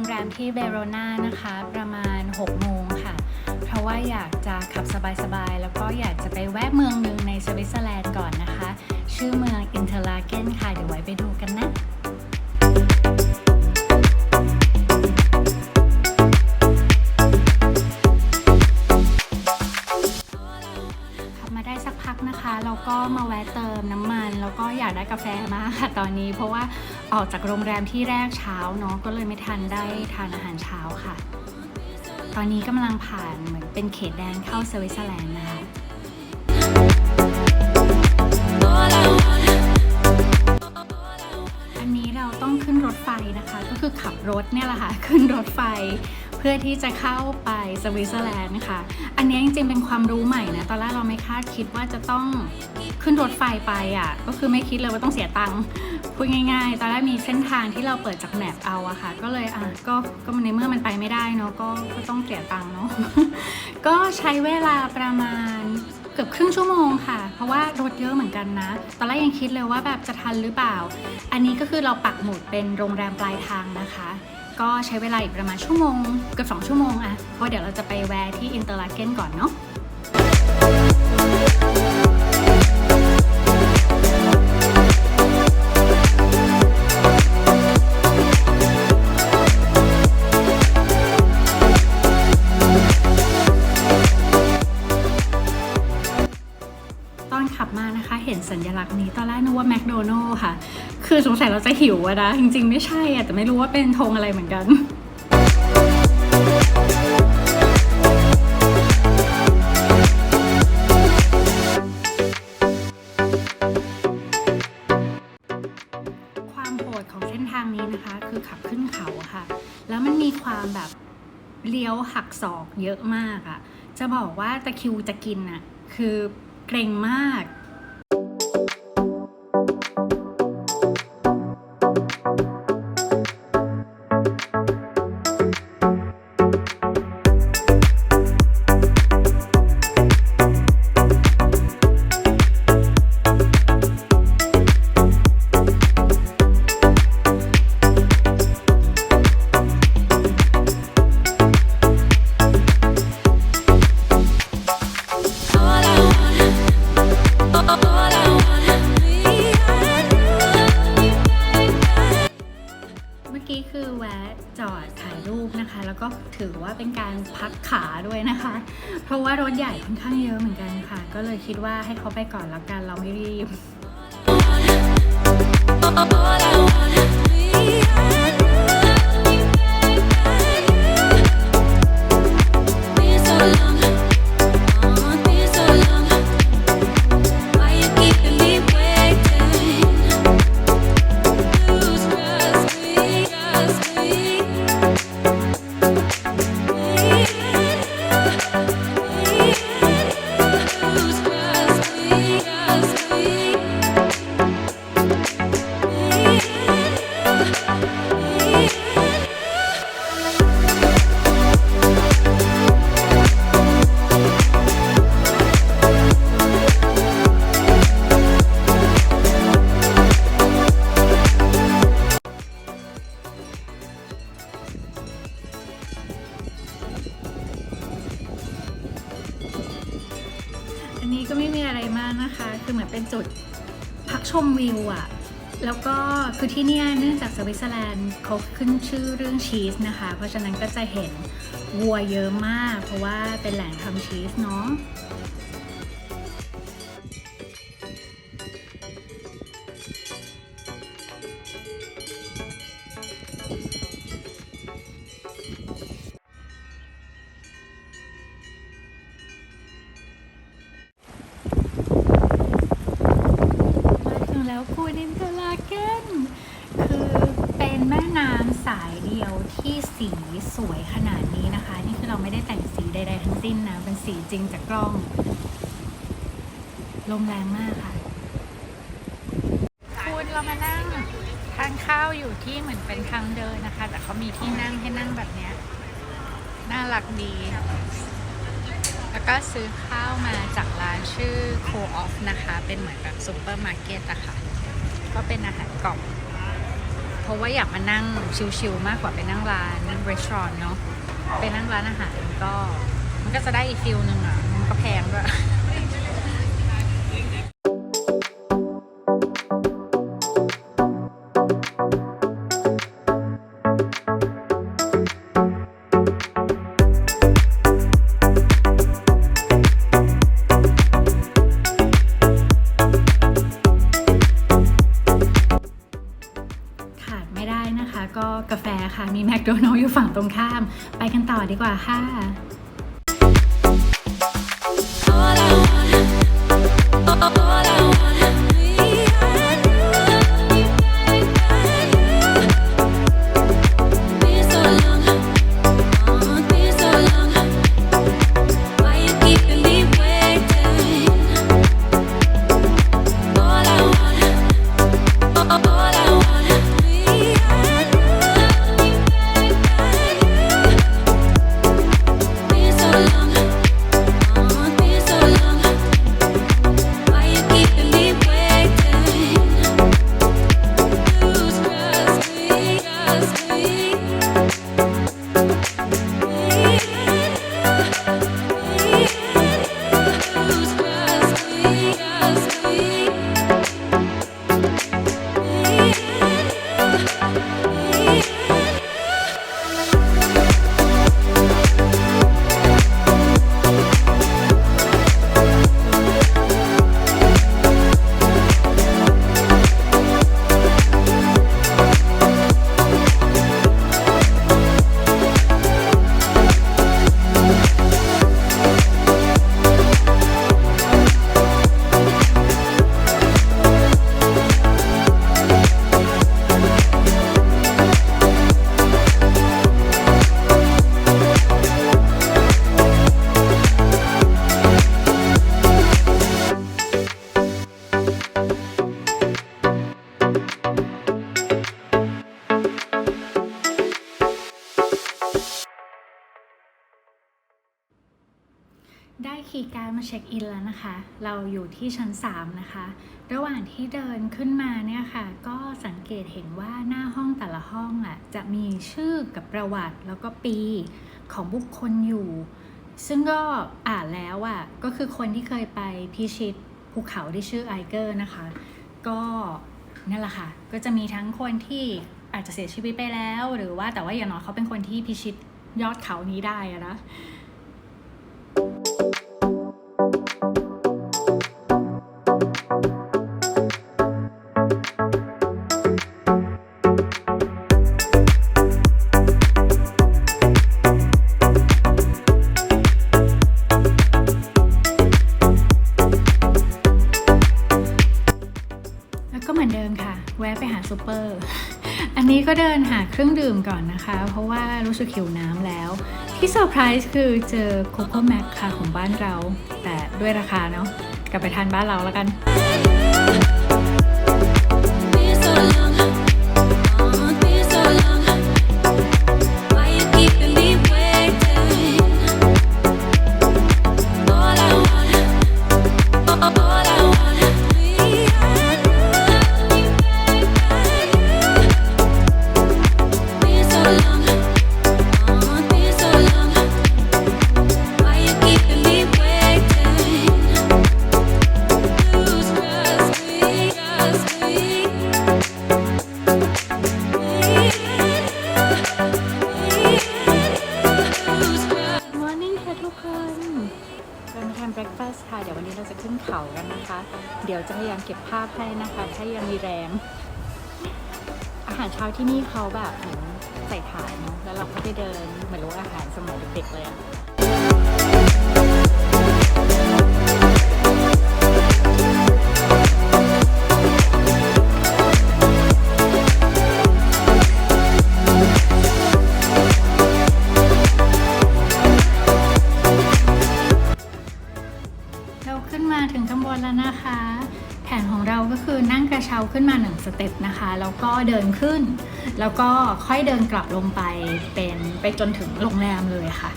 รงแรมที่เบโรนานะคะ ประมาณ 6 โมงค่ะ เพราะว่าอยากจะขับสบายๆ แล้วก็อยากจะไปแวะเมืองหนึ่งในสวิตเซอร์แลนด์ก่อนนะคะ ชื่อเมืองอินเทอร์ลาเกนค่ะ เดี๋ยวไว้ไปดูกันนะขับมาได้สักพักนะคะเราก็มาแวะเติมน้ำมัน แล้วก็อยากได้กาแฟมากค่ะตอนนี้ เพราะว่า ออกจากโรงแรมที่แรกเช้าเนาะก็เลยไม่ทันได้ทานอาหารเช้าค่ะ ตอนนี้กำลังผ่านเหมือนเป็นเขตแดนเข้าสวิตเซอร์แลนด์นะคะอันนี้เราต้องขึ้นรถไฟนะคะ ก็คือขับรถเนี่ยแหละค่ะ ขึ้นรถไฟ เพื่อที่จะเข้าไปสวิตเซอร์แลนด์นะคะอันนี้จริงๆเป็นความรู้ใหม่นะ ตอนแรกเราไม่คาดคิดว่าจะต้องขึ้นรถไฟไปอะ ก็คือไม่คิดเลยว่าต้องเสียตังค์ พูดง่ายๆ ตอนแรกมีเส้นทางที่เราเปิดจากแมปเอาอะค่ะ ก็เลยอะก็ก็ในเมื่อมันไปไม่ได้เนาะ ก็ก็ต้องเสียตังค์เนาะ ก็ใช้เวลาประมาณเกือบครึ่งชั่วโมงค่ะ เพราะว่ารถเยอะเหมือนกันนะ ตอนแรกยังคิดเลยว่าแบบจะทันหรือเปล่า อันนี้ก็คือเราปักหมุดเป็นโรงแรมปลายทางนะคะ ก็ใช้เวลาอีกประมาณชั่วโมงเกือบ2ชั่วโมงอะเพราะเดี๋ยวเราจะไปแวร์ที่อินเตอร์ลาเกนก่อนเนาะ ตอนขับมานะคะ เห็นสัญลักษณ์นี้ตอนแรกนึกว่าแมคโดนัลล์ค่ะ คือสงสัยเราจะหิวอะนะ จริงๆไม่ใช่อะแต่ไม่รู้ว่าเป็นธงอะไรเหมือนกันความโหดของเส้นทางนี้นะคะคือขับขึ้นเขาค่ะแล้วมันมีความแบบเลี้ยวหักศอกเยอะมากอะจะบอกว่าตะคิวจะกินอะคือ เกรงมาก การพักขาด้วยนะคะ เพราะว่ารถใหญ่ค่อนข้างเยอะเหมือนกันค่ะ ก็เลยคิดว่าให้เขาไปก่อนแล้วกันเราไม่รีบ เนี่ยเนื่องจากสวิตเซอร์แลนด์เขาขึ้นชื่อเรื่องชีสนะคะ เพราะฉะนั้นก็จะเห็นวัวเยอะมาก เพราะว่าเป็นแหล่งทำชีสเนาะ ดๆทั้งสิ้นนะ เป็นสีจริงจากกล้อง ลมแรงมากค่ะ คุณเรามานั่งทานข้าวอยู่ที่เหมือนเป็นทางเดินนะคะ แต่เขามีที่นั่งให้นั่งแบบเนี้ยน่ารักดี แล้วก็ซื้อข้าวมาจากร้านชื่อ Co Off นะคะ เป็นเหมือนแบบซูเปอร์มาร์เก็ตอะค่ะ ก็เป็นอาหารกล่องเพราะว่าอยากมานั่งชิลๆมากกว่าไปนั่งร้านรีสอร์ทเนาะไปนั่งร้านอาหารก็ ก็จะได้อีกฟิลหนึ่งอะ มันก็แพงด้วยขาดไม่ได้นะคะก็กาแฟค่ะ มีแมคโดนัลล์อยู่ฝั่งตรงข้าม ไปกันต่อดีกว่าค่ะ นแล้วนะคะ เราอยู่ที่ชั้น 3 นะคะ ระหว่างที่เดินขึ้นมาเนี่ยค่ะ ก็สังเกตเห็นว่าหน้าห้องแต่ละห้องอะจะมีชื่อกับประวัติแล้วก็ปีของบุคคลอยู่ ซึ่งก็อ่านแล้วอะก็คือคนที่เคยไปพิชิตภูเขาที่ชื่อไอเกอร์นะคะ ก็นั่นแหละค่ะ ก็จะมีทั้งคนที่อาจจะเสียชีวิตไปแล้ว หรือว่าแต่ว่าอย่างน้อยเขาเป็นคนที่พิชิตยอดเขานี้ได้อะนะแล้ นะคะ เพราะว่ารู้สึกหิวน้ำแล้ว ที่เซอร์ไพรส์คือเจอโคโค่แม็กค่ะของบ้านเรา แต่ด้วยราคาเนาะกลับไปทานบ้านเราแล้วกัน หารเช้าที่นี่เขาแบบเหมือนใส่ถาดเนาะแล้วเราก็ไปเดินเหมือนรู้อาหารสมัยเด็กๆเลยอะ ขึ้นมาหนึ่งสเต็ปนะคะ แล้วก็เดินขึ้น แล้วก็ค่อยเดินกลับลงไปเป็นไปจนถึงโรงแรมเลยค่ะ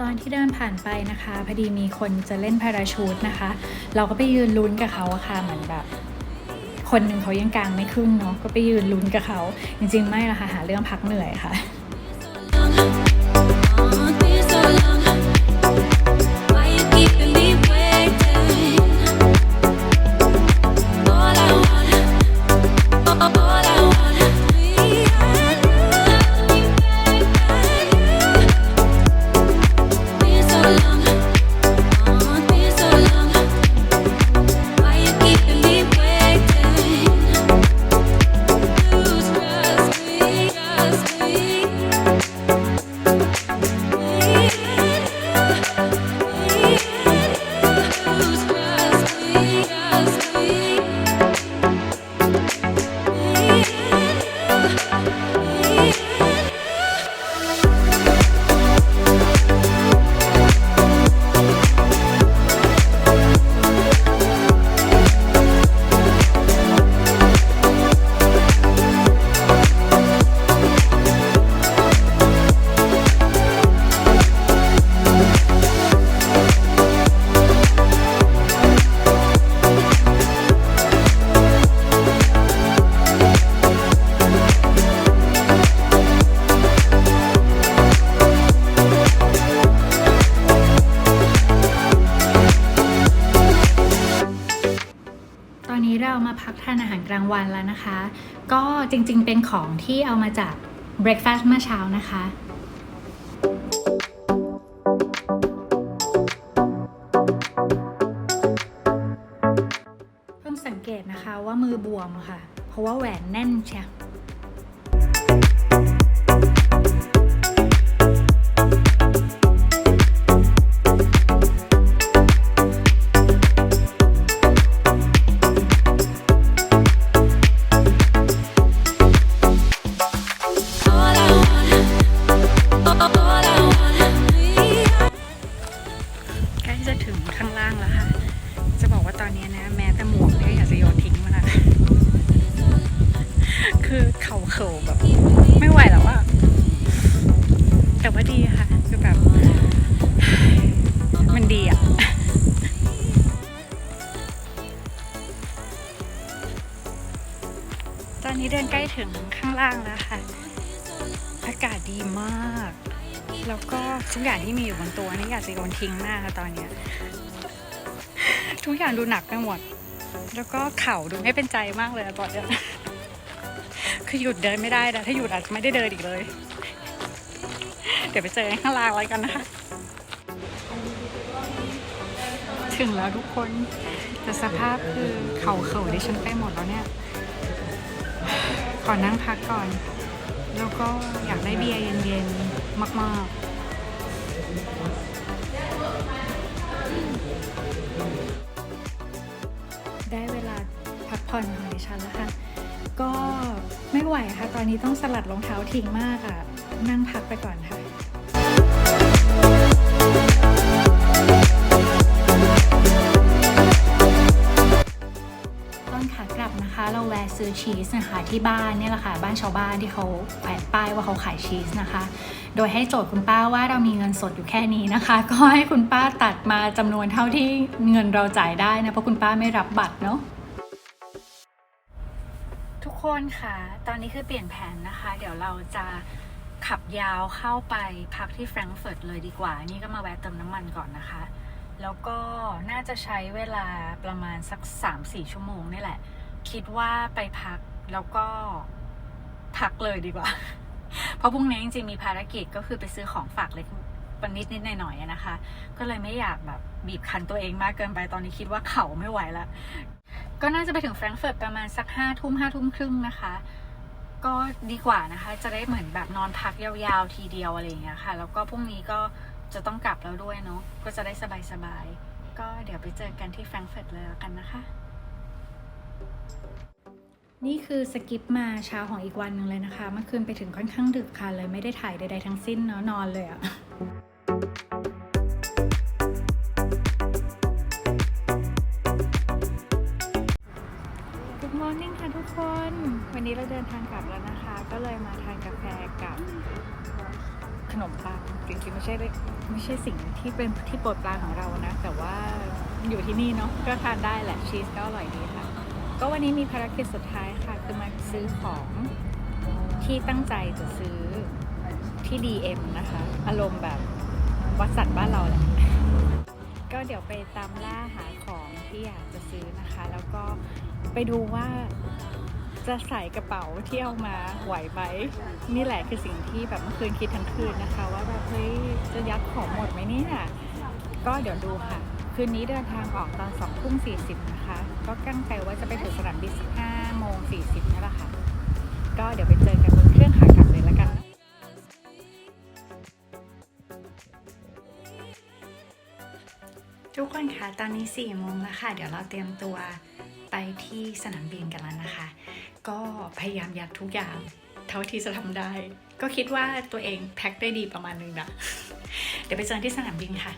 ตอนะคะพอดีมีคนจะเล่นพาราชูตนะคะ เราก็ไปยืนลุ้นกับเขาอะค่ะเหมือนแบบ คนหนึ่งเขายังกลางไม่ขึ้นเนาะก็ไปยืนลุ้นกับเขา จริง ๆ ไม่ละค่ะหาเรื่องพักเหนื่อยค่ะ จริงๆ เป็นของที่เอามาจาก breakfast เมื่อเช้านะคะเพิ่งสังเกตนะคะว่ามือบวมค่ะ เพราะว่าแหวนแน่นใช่ จะบอกว่าตอนนี้นะ แม้แต่หมวกเนี่ยอยากจะโยนทิ้งมาละคือเข่าเขิวแบบ ไม่ไหวแล้วอะแต่ว่าดีค่ะ คือแบบ มันดีอะตอนนี้เดินใกล้ถึงข้างล่างแล้วค่ะ อากาศดีมาก แล้วก็ทุกอย่างที่มีอยู่บนตัวนี่อยากจะโยนทิ้งมากค่ะตอนเนี้ย ทุกอย่างดูหนักไปหมด แล้วก็เข่าดูไม่เป็นใจมากเลยอะตอนเนี้ยคือหยุดเดินไม่ได้นะถ้าหยุดอาจจะไม่ได้เดินอีกเลย เดี๋ยวไปเจอกันข้างล่างอะไรกันนะคะถึงแล้วทุกคนแต่สภาพคือเข่าเข่าดิฉันไปหมดแล้วเนี่ยขอนั่งพักก่อน แล้วก็อยากได้เบียร์เย็นๆมากๆ ดิฉันแล้วค่ะ ก็ไม่ไหวค่ะ ตอนนี้ต้องสลัดรองเท้าทิ้งมากอะ นั่งพักไปก่อนค่ะตอนขากลับนะคะเราแวะซื้อชีสนะคะที่บ้านเนี่ยแหละค่ะบ้านชาวบ้านที่เขาแขวนป้ายว่าเขาขายชีสนะคะ โดยให้โจทย์คุณป้าว่าเรามีเงินสดอยู่แค่นี้นะคะ ก็ให้คุณป้าตัดมาจำนวนเท่าที่เงินเราจ่ายได้นะเพราะคุณป้าไม่รับบัตรเนาะ คนค่ะตอนนี้คือเปลี่ยนแผนนะคะ เดี๋ยวเราจะขับยาวเข้าไปพักที่แฟรงก์เฟิร์ตเลยดีกว่า นี่ก็มาแวะเติมน้ำมันก่อนนะคะ แล้วก็น่าจะใช้เวลาประมาณสัก 3-4 ชั่วโมงนี่แหละ คิดว่าไปพักแล้วก็พักเลยดีกว่า เพราะพรุ่งนี้จริงๆมีภารกิจก็คือไปซื้อของฝากเล็กปนิดนิดหน่อยๆนะคะ ก็เลยไม่อยากแบบบีบคั้นตัวเองมากเกินไปตอนนี้คิดว่าเข่าไม่ไหวแล้ว ก็น่าจะไปถึงแฟรงก์เฟิร์ตประมาณสักห้าทุ่มห้าทุ่มครึ่งนะคะ ก็ดีกว่านะคะ จะได้เหมือนแบบนอนพักยาวๆทีเดียวอะไรอย่างเงี้ยค่ะ แล้วก็พรุ่งนี้ก็จะต้องกลับแล้วด้วยเนาะ ก็จะได้สบายๆ ก็เดี๋ยวไปเจอกันที่แฟรงก์เฟิร์ตเลยแล้วกันนะคะ นี่คือสกิปมาเช้าของอีกวันหนึ่งเลยนะคะ เมื่อคืนไปถึงค่อนข้างดึกค่ะเลยไม่ได้ถ่ายใดๆทั้งสิ้นเนาะนอนเลยอะ วันนี้เราเดินทางกลับแล้วนะคะ ก็เลยมาทานกาแฟกับขนมปังจริงๆไม่ใช่ไม่ใช่สิ่งที่เป็นที่โปรดปรานของเรานะ แต่ว่าอยู่ที่นี่เนาะก็ทานได้แหละชีสก็อร่อยดีค่ะ ก็วันนี้มีภารกิจสุดท้ายค่ะ คือมาซื้อของที่ตั้งใจจะซื้อที่ DM นะคะ อารมณ์แบบวัดสันบ้านเราแหละก็เดี๋ยวไปตามล่าหาของที่อยากจะซื้อนะคะ แล้วก็ไปดูว่า จะใส่กระเป๋าที่เอามาไหวไหมนี่แหละคือสิ่งที่แบบเมื่อคืนคิดทั้งคืนนะคะ ว่าแบบเฮ้ยจะยัดของหมดไหมเนี่ยก็เดี๋ยวดูค่ะ คืนนี้เดินทางออกตอน2ทุ่ม40นะคะ ก็กั้งใจว่าจะไปถึงสนามบิน15โมง40นี่แหละค่ะ ก็เดี๋ยวไปเจอกันบนเครื่องขากลับเลยละกันทุกคนคะตอนนี้4ี่โมงแล้วค่ะ เดี๋ยวเราเตรียมตัวไปที่สนามบินกันแล้วนะคะ ก็พยายามอยากทุกอย่าง เท่าที่จะทำได้ ก็คิดว่าตัวเองแพ็คได้ดีประมาณนึงนะ เดี๋ยวไปเจอที่สนามบินค่ะ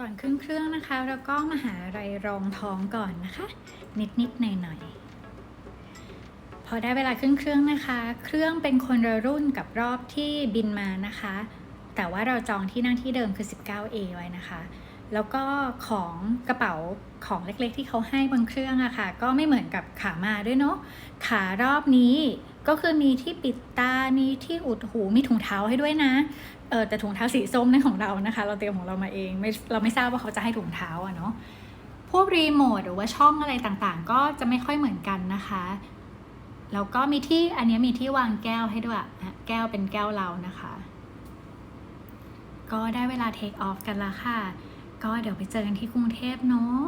ก่อนขึ้นเครื่องนะคะ เราก็มาหาอะไรรองท้องก่อนนะคะ นิดนิดหน่อยหน่อยๆพอได้เวลาขึ้นเครื่องนะคะ เครื่องเป็นคนละรุ่นกับรอบที่บินมานะคะ แต่ว่าเราจองที่นั่งที่เดิมคือ 19A ไว้นะคะ แล้วก็ของกระเป๋าของเล็กๆ ที่เขาให้บนเครื่องอะค่ะ ก็ไม่เหมือนกับขามาด้วยเนาะขารอบนี้ ก็คือมีที่ปิดตา มีที่อุดหู มีถุงเท้าให้ด้วยนะ เออแต่ถุงเท้าสีส้มนั่นของเรานะคะ เราเตรียมของเรามาเองไม่เราไม่ทราบว่าเขาจะให้ถุงเท้าอะเนาะ พวกรีโมทหรือว่าช่องอะไรต่างๆ ก็จะไม่ค่อยเหมือนกันนะคะ แล้วก็มีที่อันนี้มีที่วางแก้วให้ด้วย แก้วเป็นแก้วเรานะคะ ก็ได้เวลาเทคออฟกันล้วค่ะ ก็เดี๋ยวไปเจอกันที่กรุงเทพเนาะ